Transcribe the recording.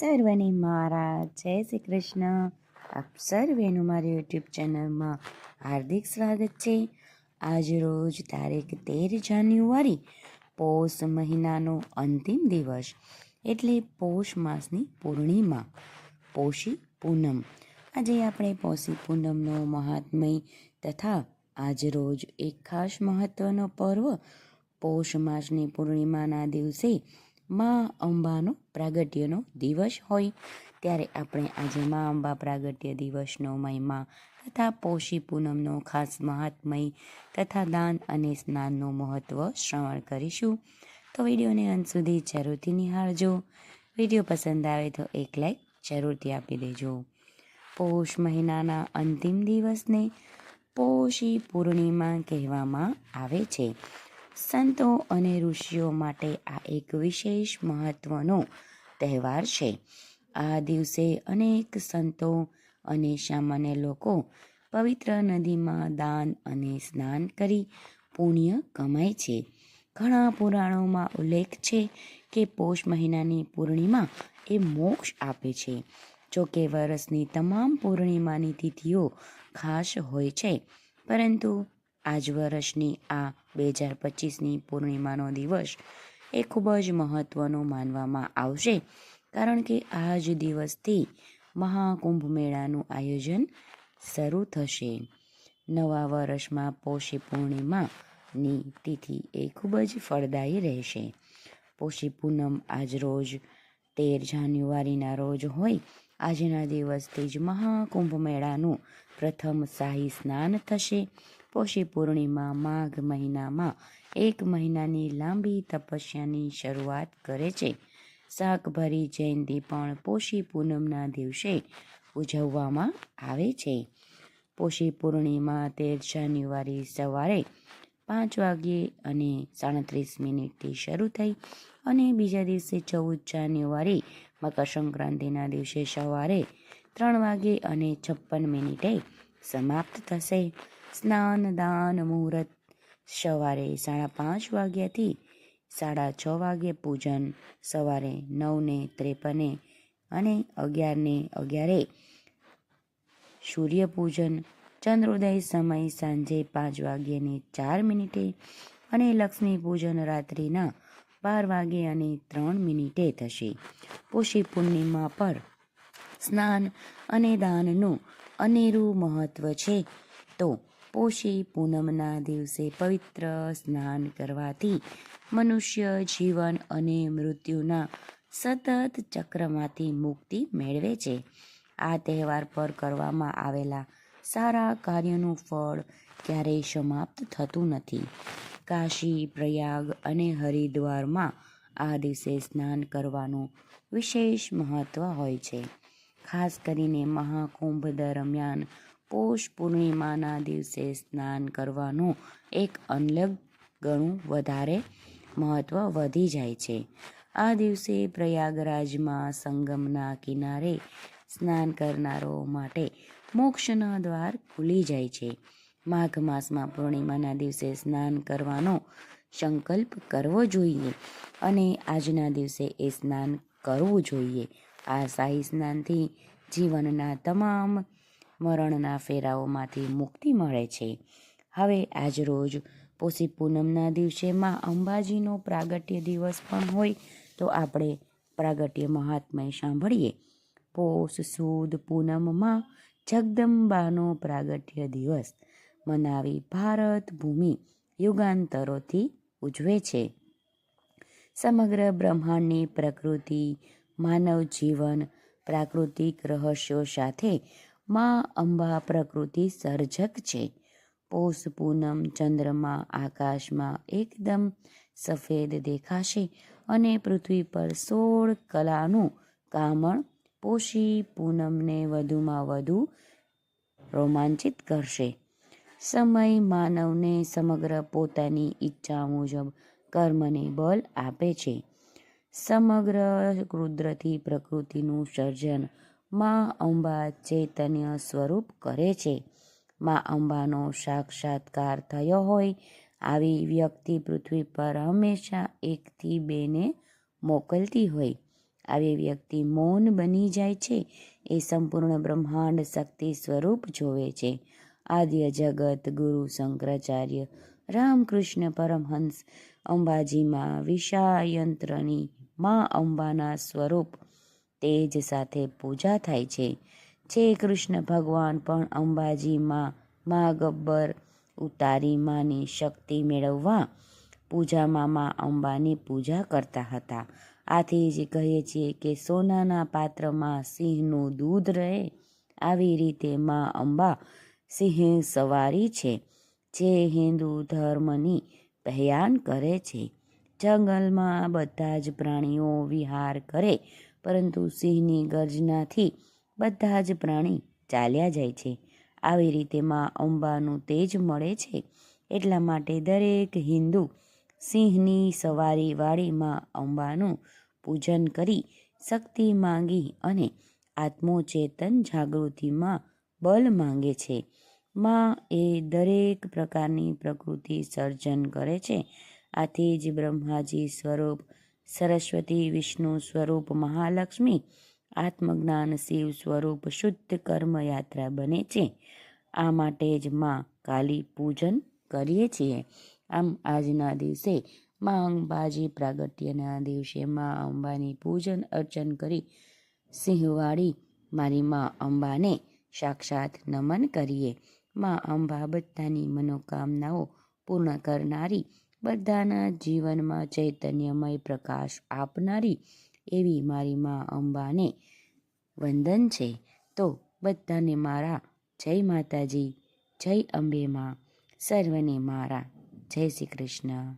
સર્વને મારા. જય શ્રી કૃષ્ણ. આપ સર્વેનું મારી યુટ્યુબ ચેનલમાં હાર્દિક સ્વાગત છે. આજ રોજ તારીખ તેર જાન્યુઆરી, પૌષ મહિનાનો અંતિમ દિવસ એટલે પૌષ માસની પૂર્ણિમા, પોષી પૂનમ. આજે આપણે પોષી પૂનમનો મહાત્મય તથા આજ રોજ એક ખાસ મહત્વનો પર્વ પૌષ માસની પૂર્ણિમાના દિવસે મા અંબાનો પ્રાગટ્યનો દિવસ હોય. ત્યારે આપણે આજે મા અંબા પ્રાગટ્ય દિવસનો મહિમા તથા પોષી પૂનમનો ખાસ મહાત્મય તથા દાન અને સ્નાનનું મહત્ત્વ શ્રવણ કરીશું. તો વિડીયોને અંત સુધી જરૂરથી નિહાળજો. વીડિયો પસંદ આવે તો એક લાઈક જરૂરથી આપી દેજો. પૌષ મહિનાના અંતિમ દિવસને પોષી પૂર્ણિમા કહેવામાં આવે છે. સંતો અને ઋષિઓ માટે આ એક વિશેષ મહત્વનો તહેવાર છે. આ દિવસે અનેક સંતો અને સામાન્ય લોકો પવિત્ર નદીમાં દાન અને સ્નાન કરી પુણ્ય કમાય છે. ઘણા પુરાણોમાં ઉલ્લેખ છે કે પૌષ મહિનાની પૂર્ણિમા એ મોક્ષ આપે છે. જો કે વર્ષની તમામ પૂર્ણિમાની તિથિઓ ખાસ હોય છે, પરંતુ આજ વર્ષની આ બે હજાર પચીસની પૂર્ણિમાનો દિવસ એ ખૂબ જ મહત્ત્વનો માનવામાં આવશે. કારણ કે આ જ દિવસથી મહાકુંભ મેળાનું આયોજન શરૂ થશે. નવા વર્ષમાં પોષી પૂર્ણિમાની તિથિ એ ખૂબ જ ફળદાયી રહેશે. પોષી પૂનમ આજ રોજ તેર જાન્યુઆરીના રોજ હોય. આજના દિવસથી જ મહાકુંભ મેળાનું પ્રથમ શાહી સ્નાન થશે. પૌષી પૂર્ણિમા માઘ મહિનામાં એક મહિનાની લાંબી તપસ્યાની શરૂઆત કરે છે. શાકભરી જયંતિ પણ પોષી પૂનમના દિવસે ઉજવવામાં આવે છે. પોષી પૂર્ણિમા તેર જાન્યુઆરી સવારે પાંચ વાગ્યે અને સાડત્રીસ મિનિટથી શરૂ થઈ અને બીજા દિવસે ચૌદ જાન્યુઆરી મકર સંક્રાંતિના દિવસે સવારે ત્રણ વાગે અને છપ્પન મિનિટે સમાપ્ત થશે. સ્નાન દાન મુહૂર્ત. સવારે સાડા પાંચ વાગ્યાથી સાડા છ વાગ્યે પૂજન. સવારે નવને ત્રેપને અને અગિયારને અગિયારે સૂર્યપૂજન ચંદ્રોદય સમય સાંજે પાંચ વાગ્યેને ચાર મિનિટે અને લક્ષ્મી પૂજન રાત્રિના બાર વાગે અને ત્રણ મિનિટે થશે. પોષી પૂર્ણિમા પર સ્નાન અને દાનનું અનેરું મહત્ત્વ છે. તો પોષી પૂનમના દિવસે પવિત્ર સ્નાન કરવાથી મનુષ્ય જીવન અને મૃત્યુના સતત ચક્રમાંથી મુક્તિ મેળવે છે. આ તહેવાર પર કરવામાં આવેલા સારા કાર્યનું ફળ ક્યારેય સમાપ્ત થતું નથી. કાશી, પ્રયાગ અને હરિદ્વારમાં આ દિવસે સ્નાન કરવાનું વિશેષ મહત્ત્વ હોય છે. ખાસ કરીને મહાકુંભ દરમિયાન પૌષ પૂર્ણિમાના દિવસે સ્નાન કરવાનું એક અલગ ગણું વધારે મહત્ત્વ વધી જાય છે. આ દિવસે પ્રયાગરાજમાં સંગમના કિનારે સ્નાન કરનારો માટે મોક્ષના દ્વાર ખુલી જાય છે. માઘ માસમાં પૂર્ણિમાના દિવસે સ્નાન કરવાનો સંકલ્પ કરવો જોઈએ અને આજના દિવસે એ સ્નાન કરવું જોઈએ. આ શાહી સ્નાનથી જીવનના તમામ મરણના ફેરાઓમાંથી મુક્તિ મળે છે. હવે આજ રોજ પોષી પૂનમના દિવસે માં અંબાજીનો પ્રાગટ્ય દિવસ પણ હોય તો આપણે પ્રાગટ્ય મહાત્મય સાંભળીએ. પોષ સુદ પૂનમમાં જગદંબાનો પ્રાગટ્ય દિવસ મનાવી ભારત ભૂમિ યુગાંતરોથી ઉજવે છે. સમગ્ર બ્રહ્માંડની પ્રકૃતિ, માનવ જીવન, પ્રાકૃતિક રહસ્યો સાથે માં અંબા પ્રકૃતિ સર્જક છે. પોષ પૂનમ ચંદ્રમાં આકાશમાં એકદમ સફેદ દેખાશે અને પૃથ્વી પર સોળ કલાનું કામણ પોષી પૂનમને વધુમાં વધુ રોમાંચિત કરશે. સમય માનવને સમગ્ર પોતાની ઈચ્છા મુજબ કર્મને બળ આપે છે. સમગ્ર કુદરતી પ્રકૃતિનું સર્જન માં અંબા ચૈતન્ય સ્વરૂપ કરે છે. માં અંબાનો સાક્ષાત્કાર થયો હોય આવી વ્યક્તિ પૃથ્વી પર હંમેશા એકથી બેને મોકલતી હોય. આવી વ્યક્તિ મૌન બની જાય છે, એ સંપૂર્ણ બ્રહ્માંડ શક્તિ સ્વરૂપ જોવે છે. આદ્ય જગત ગુરુ શંકરાચાર્ય રામકૃષ્ણ પરમહંસ અંબાજીમાં વિષાયંત્રની મા અંબાના સ્વરૂપ તેજ સાથે પૂજા થાય છે. જે કૃષ્ણ ભગવાન પણ અંબાજીમાં મા ગબ્બર ઉતારી માની શક્તિ મેળવવા પૂજામાં મા અંબાની પૂજા કરતા હતા. આથી જ કહીએ છીએ કે સોનાના પાત્રમાં સિંહનું દૂધ રહે, આવી રીતે મા અંબા સિંહ સવારી છે. જે હિન્દુ ધર્મની પહેયાન કરે છે. જંગલમાં બધા જ પ્રાણીઓ વિહાર કરે પરંતુ સિંહની ગર્જનાથી બધા જ પ્રાણી ચાલ્યા જાય છે. આવી રીતે માં અંબાનું તેજ મળે છે એટલા માટે દરેક હિન્દુ સિંહની સવારીવાળી માં અંબાનું પૂજન કરી શક્તિ માંગી અને આત્મોચેતન જાગૃતિમાં બલ માંગે છે. માં એ દરેક પ્રકારની પ્રકૃતિ સર્જન કરે છે. આથી જ બ્રહ્માજી સ્વરૂપ સરસ્વતી, વિષ્ણુ સ્વરૂપ મહાલક્ષ્મી, આત્મજ્ઞાન શિવ સ્વરૂપ શુદ્ધ કર્મયાત્રા બને છે. આ માટે જ માં કાલી પૂજન કરીએ છીએ. આમ આજના દિવસે માં અંબાજી પ્રાગટ્યના દિવસે માં અંબાની પૂજન અર્ચન કરી સિંહવાળી મારી માં અંબાને સાક્ષાત નમન કરીએ. માં અંબા બધાની મનોકામનાઓ પૂર્ણ કરનારી બધાના જીવનમાં ચૈતન્યમય પ્રકાશ આપનારી એવી મારી માં અંબાને વંદન છે. તો બધાને મારા જય માતાજી, જય અંબે માં, સર્વને મારા, જય શ્રી કૃષ્ણ.